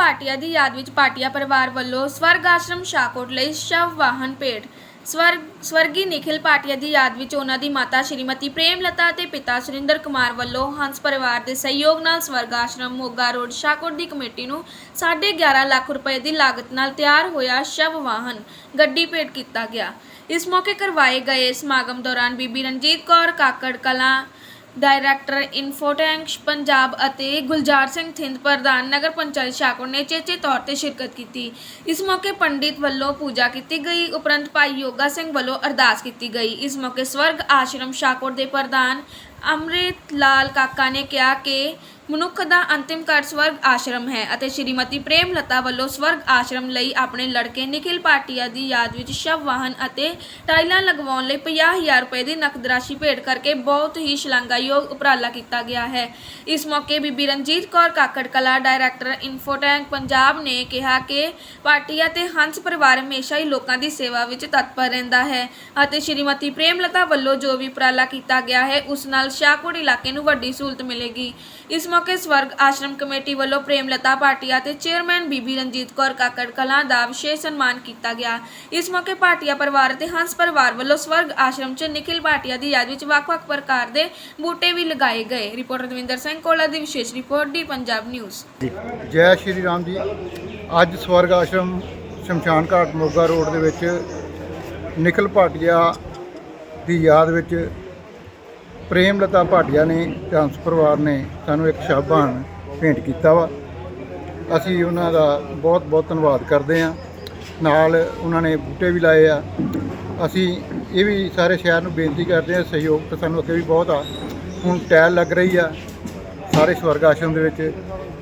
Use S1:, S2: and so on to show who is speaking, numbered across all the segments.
S1: ਭਾਟੀਆ ਦੀ ਯਾਦ ਵਿੱਚ ਭਾਟੀਆ ਪਰਿਵਾਰ ਵੱਲੋਂ ਸਵਰਗ ਆਸ਼ਰਮ ਸ਼ਾਹਕੋਟ ਲਈ ਸ਼ਵ ਵਾਹਨ ਭੇਟ। ਸਵਰਗ, ਸਵਰਗੀ ਨਿਖਿਲ ਭਾਟੀਆ ਦੀ ਯਾਦ ਵਿੱਚ ਉਹਨਾਂ ਦੀ ਮਾਤਾ ਸ਼੍ਰੀਮਤੀ ਪ੍ਰੇਮਲਤਾ ਅਤੇ ਪਿਤਾ ਸੁਰਿੰਦਰ ਕੁਮਾਰ ਵੱਲੋਂ ਹੰਸ ਪਰਿਵਾਰ ਦੇ ਸਹਿਯੋਗ ਨਾਲ ਸਵਰਗ ਆਸ਼ਰਮ ਮੋਗਾ ਰੋਡ ਸ਼ਾਹਕੋਟ ਦੀ ਕਮੇਟੀ ਨੂੰ 11.5 ਲੱਖ ਰੁਪਏ ਦੀ ਲਾਗਤ ਨਾਲ ਤਿਆਰ ਹੋਇਆ ਸ਼ਵ ਵਾਹਨ ਗੱਡੀ ਭੇਟ ਕੀਤਾ ਗਿਆ। ਇਸ ਮੌਕੇ ਕਰਵਾਏ ਗਏ ਸਮਾਗਮ ਦੌਰਾਨ ਬੀਬੀ ਰਣਜੀਤ ਕੌਰ, ਕਾਕੜ ਕਲਾਂ ਡਾਇਰੈਕਟਰ ਇਨਫੋਟੈਂਕਸ ਪੰਜਾਬ ਅਤੇ ਗੁਲਜ਼ਾਰ ਸਿੰਘ ਥਿੰਦ ਪ੍ਰਧਾਨ ਨਗਰ ਪੰਚਾਇਤ ਸ਼ਾਹਕੋਟ ਨੇ ਚੇਚੇ ਤੌਰ ਤੇ ਸ਼ਿਰਕਤ ਕੀਤੀ। ਇਸ ਮੌਕੇ ਪੰਡਿਤ ਵੱਲੋਂ ਪੂਜਾ ਕੀਤੀ ਗਈ, ਉਪਰੰਤ ਭਾਈ ਯੋਗਾ ਸਿੰਘ ਵੱਲੋਂ ਅਰਦਾਸ ਕੀਤੀ ਗਈ। ਇਸ ਮੌਕੇ ਸਵਰਗ ਆਸ਼ਰਮ ਸ਼ਾਹਕੋਟ ਦੇ ਪ੍ਰਧਾਨ ਅੰਮ੍ਰਿਤ ਲਾਲ ਕਾਕਾ ਨੇ ਕਿਹਾ ਕਿ ਮਨੁੱਖ ਦਾ ਅੰਤਿਮ ਘਰ ਸਵਰਗ ਆਸ਼ਰਮ ਹੈ ਅਤੇ ਸ਼੍ਰੀਮਤੀ ਪ੍ਰੇਮ ਲਤਾ ਵੱਲੋਂ ਸਵਰਗ ਆਸ਼ਰਮ ਲਈ ਆਪਣੇ ਲੜਕੇ ਨਿਖਿਲ ਪਾਟਿਆ ਦੀ ਯਾਦ ਵਿੱਚ ਸ਼ਵ ਵਾਹਨ ਅਤੇ ਟਾਈਲਾਂ ਲਗਵਾਉਣ ਲਈ 50000 ਰੁਪਏ ਦੀ ਨਕਦ ਰਾਸ਼ੀ ਭੇਟ ਕਰਕੇ ਬਹੁਤ ਹੀ ਸ਼ਲਾਘਾਯੋਗ ਉਪਰਾਲਾ ਕੀਤਾ ਗਿਆ ਹੈ। ਇਸ ਮੌਕੇ ਬੀਬੀ ਰਣਜੀਤ ਕੌਰ ਕਾਕੜ ਕਲਾ ਡਾਇਰੈਕਟਰ ਇਨਫੋਟੈਂਕ ਪੰਜਾਬ ਨੇ ਕਿਹਾ ਕਿ ਪਾਟਿਆ ਤੇ ਹੰਸ ਪਰਿਵਾਰ ਹਮੇਸ਼ਾ ਹੀ ਲੋਕਾਂ ਦੀ ਸੇਵਾ ਵਿੱਚ ਤਤਪਰ ਰਹਿੰਦਾ ਹੈ ਅਤੇ ਸ਼੍ਰੀਮਤੀ ਪ੍ਰੇਮ ਲਤਾ ਵੱਲੋਂ ਜੋ ਵੀ ਉਪਰਾਲਾ ਕੀਤਾ ਗਿਆ ਹੈ, ਉਸ ਨਾਲ ਸ਼ਾਹਕੋਟ ਇਲਾਕੇ ਨੂੰ ਵੱਡੀ ਸਹੂਲਤ ਮਿਲੇਗੀ। ਇਸ ਮੌਕੇ ਸਵਰਗ ਆਸ਼ਰਮ ਕਮੇਟੀ ਵੱਲੋਂ ਪ੍ਰੇਮ ਲਤਾ ਭਾਟੀਆ ਤੇ ਚੇਅਰਮੈਨ ਬੀਬੀ ਰਣਜੀਤ ਕੌਰ ਕਾਕੜ ਕਲਾਂ ਦਾ ਵਿਸ਼ੇਸ਼ ਸਨਮਾਨ ਕੀਤਾ ਗਿਆ। ਇਸ ਮੌਕੇ ਭਾਟੀਆ ਪਰਿਵਾਰ ਤੇ ਹੰਸ ਪਰਿਵਾਰ ਵੱਲੋਂ ਸਵਰਗ ਆਸ਼ਰਮ 'ਚ ਨikhil ਭਾਟੀਆ ਦੀ ਯਾਦ ਵਿੱਚ ਵੱਖ-ਵੱਖ ਪ੍ਰਕਾਰ ਦੇ ਬੂਟੇ ਵੀ ਲਗਾਏ ਗਏ। ਰਿਪੋਰਟਰ ਦਵਿੰਦਰ ਸਿੰਘ ਕੋਲਾ ਦੀ ਵਿਸ਼ੇਸ਼ ਰਿਪੋਰਟ ਦੀ ਪੰਜਾਬ ਨਿਊਜ਼।
S2: ਜੈ। ਸ਼੍ਰੀ ਰਾਮ ਜੀ। ਅੱਜ ਸਵਰਗ ਆਸ਼ਰਮ ਸ਼ਮਸ਼ਾਨ ਘਾਟ ਮੋਗਾ ਰੋਡ ਦੇ ਵਿੱਚ ਨਿਖਲ ਭਾਟੀਆ ਦੀ ਯਾਦ ਵਿੱਚ ਪ੍ਰੇਮ ਲਤਾ ਭਾਟੀਆ ਨੇ ਤੇ ਪਰਿਵਾਰ ਨੇ ਸਾਨੂੰ ਇੱਕ ਸ਼ਾਬਾਨ ਭੇਂਟ ਕੀਤਾ ਵਾ। ਅਸੀਂ ਉਹਨਾਂ ਦਾ ਬਹੁਤ ਬਹੁਤ ਧੰਨਵਾਦ ਕਰਦੇ ਹਾਂ। ਨਾਲ ਉਹਨਾਂ ਨੇ ਬੂਟੇ ਵੀ ਲਾਏ ਆ। ਅਸੀਂ ਇਹ ਵੀ ਸਾਰੇ ਸ਼ਹਿਰ ਨੂੰ ਬੇਨਤੀ ਕਰਦੇ ਹਾਂ, ਸਹਿਯੋਗ ਤਾਂ ਸਾਨੂੰ ਅੱਗੇ ਵੀ ਬਹੁਤ ਆ। ਹੁਣ ਟਾਇਲ ਲੱਗ ਰਹੀ ਆ ਸਾਰੇ ਸਵਰਗ ਆਸ਼ਰਮ ਦੇ ਵਿੱਚ।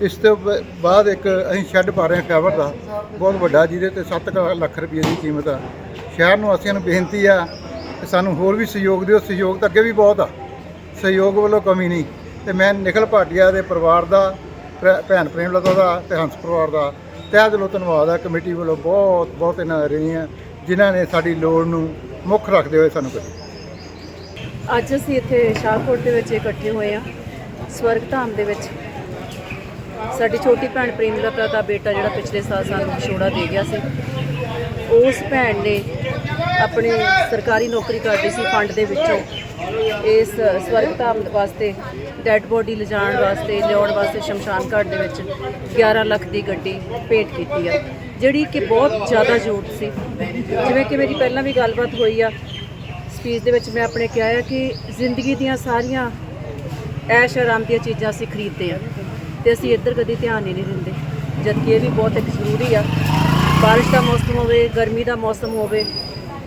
S2: ਇਸ ਤੋਂ ਬ- ਬਾਅਦ ਇੱਕ ਅਸੀਂ ਸ਼ੈੱਡ ਪਾ ਰਹੇ ਹਾਂ ਫਾਈਬਰ ਦਾ। ਬਹੁਤ ਵੱਡਾ ਜਿਹਦੇ ਤੇ 7 ਲੱਖ ਰੁਪਏ ਦੀ ਕੀਮਤ ਆ। ਸ਼ਹਿਰ ਨੂੰ ਅਸੀਂ ਨੂੰ ਬੇਨਤੀ ਆ ਕਿ ਸਾਨੂੰ ਹੋਰ ਵੀ ਸਹਿਯੋਗ ਦਿਓ। ਸਹਿਯੋਗ ਤਾਂ ਅੱਗੇ ਵੀ ਬਹੁਤ ਆ। ਸਹਿਯੋਗ ਵੱਲੋਂ ਕਮੀ ਨਹੀਂ। ਤੇ ਮੈਂ ਨਿਖਲ ਭਾਟੀਆ ਦੇ ਪਰਿਵਾਰ ਦਾ, ਭੈ- ਭੈਣ ਪ੍ਰੇਮ ਲਤਾ ਦਾ ਤੇ ਹੰਸ ਪਰਿਵਾਰ ਦਾ ਤਹਿ ਦਿਲੋਂ ਧੰਨਵਾਦ ਆ। ਕਮੇਟੀ ਵੱਲੋਂ ਬਹੁਤ ਬਹੁਤ ਇਹਨਾਂ ਰਹੀ ਆ ਜਿਨ੍ਹਾਂ ਨੇ ਸਾਡੀ ਲੋੜ ਨੂੰ ਮੁੱਖ ਰੱਖਦੇ ਹੋਏ ਸਾਨੂੰ ਕਰੀ।
S3: ਅੱਜ ਅਸੀਂ ਇੱਥੇ ਸ਼ਾਹਕੋਟ ਦੇ ਵਿੱਚ ਇਕੱਠੇ ਹੋਏ ਆ ਸਵਰਗ ਧਾਮ ਦੇ ਵਿੱਚ। ਸਾਡੀ ਛੋਟੀ ਭੈਣ ਪ੍ਰੇਮਲਤਾ ਦਾ ਬੇਟਾ ਜਿਹੜਾ ਪਿਛਲੇ ਸਾਲ ਸਾਨੂੰ ਵਿਛੋੜਾ ਦੇ ਗਿਆ ਸੀ, ਉਸ ਭੈਣ ਨੇ ਆਪਣੀ ਸਰਕਾਰੀ ਨੌਕਰੀ ਕਰਦੀ ਸੀ ਫੰਡ ਦੇ ਵਿੱਚੋਂ। ਇਸ ਸਵਰਗ ਧਾਮ ਵਾਸਤੇ ਡੈੱਡ ਬੋਡੀ ਲਿਜਾਣ ਵਾਸਤੇ, ਲਿਆਉਣ ਵਾਸਤੇ ਸ਼ਮਸ਼ਾਨ ਘਾਟ ਦੇ ਵਿੱਚ 11 ਲੱਖ ਦੀ ਗੱਡੀ ਭੇਟ ਕੀਤੀ ਆ। ਜਿਹੜੀ ਕਿ ਬਹੁਤ ਜ਼ਿਆਦਾ ਜ਼ਰੂਰਤ ਸੀ। ਜਿਵੇਂ ਕਿ ਮੇਰੀ ਪਹਿਲਾਂ ਵੀ ਗੱਲਬਾਤ ਹੋਈ ਆ ਸਪੀਚ ਦੇ ਵਿੱਚ ਮੈਂ ਆਪਣੇ ਕਿਹਾ ਆ ਕਿ ਜ਼ਿੰਦਗੀ ਦੀਆਂ ਸਾਰੀਆਂ ਐਸ਼ ਆਰਾਮ ਦੀਆਂ ਚੀਜ਼ਾਂ ਅਸੀਂ ਖਰੀਦਦੇ ਆ, ਤੇ ਅਸੀਂ ਇੱਧਰ ਕਦੀ ਧਿਆਨ ਹੀ ਨਹੀਂ ਦਿੰਦੇ। ਜਦਕਿ ਇਹ ਵੀ ਬਹੁਤ ਇੱਕ ਜ਼ਰੂਰੀ ਆ। ਬਾਰਿਸ਼ ਦਾ ਮੌਸਮ ਹੋਵੇ, ਗਰਮੀ ਦਾ ਮੌਸਮ ਹੋਵੇ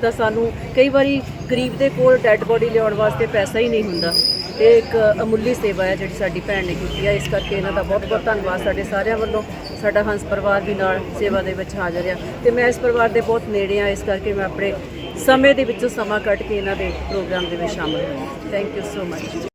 S3: ਤਾਂ ਸਾਨੂੰ ਕਈ ਵਾਰੀ ਗਰੀਬ ਦੇ ਕੋਲ ਡੈੱਡ ਬੋਡੀ ਲਿਆਉਣ ਵਾਸਤੇ ਪੈਸਾ ਹੀ ਨਹੀਂ ਹੁੰਦਾ। ਇਹ ਇੱਕ ਅਮੁੱਲੀ ਸੇਵਾ ਹੈ ਜਿਹੜੀ ਸਾਡੀ ਭੈਣ ਨੇ ਕੀਤੀ ਹੈ। ਇਸ ਕਰਕੇ ਇਹਨਾਂ ਦਾ ਬਹੁਤ ਬਹੁਤ ਧੰਨਵਾਦ ਸਾਡੇ ਸਾਰਿਆਂ ਵੱਲੋਂ। ਸਾਡਾ ਹੰਸ ਪਰਿਵਾਰ ਵੀ ਨਾਲ ਸੇਵਾ ਦੇ ਵਿੱਚ ਹਾਜ਼ਰ ਆ। ਤੇ ਮੈਂ ਇਸ ਪਰਿਵਾਰ ਦੇ ਬਹੁਤ ਨੇੜੇ ਆ। ਇਸ ਕਰਕੇ ਮੈਂ ਆਪਣੇ ਸਮੇਂ ਦੇ ਵਿੱਚੋਂ ਸਮਾਂ ਕੱਢ ਕੇ ਇਹਨਾਂ ਦੇ ਪ੍ਰੋਗਰਾਮ ਦੇ ਵਿੱਚ ਸ਼ਾਮਲ ਹੋਈ ਥੈਂਕ ਯੂ ਸੋ ਮਚ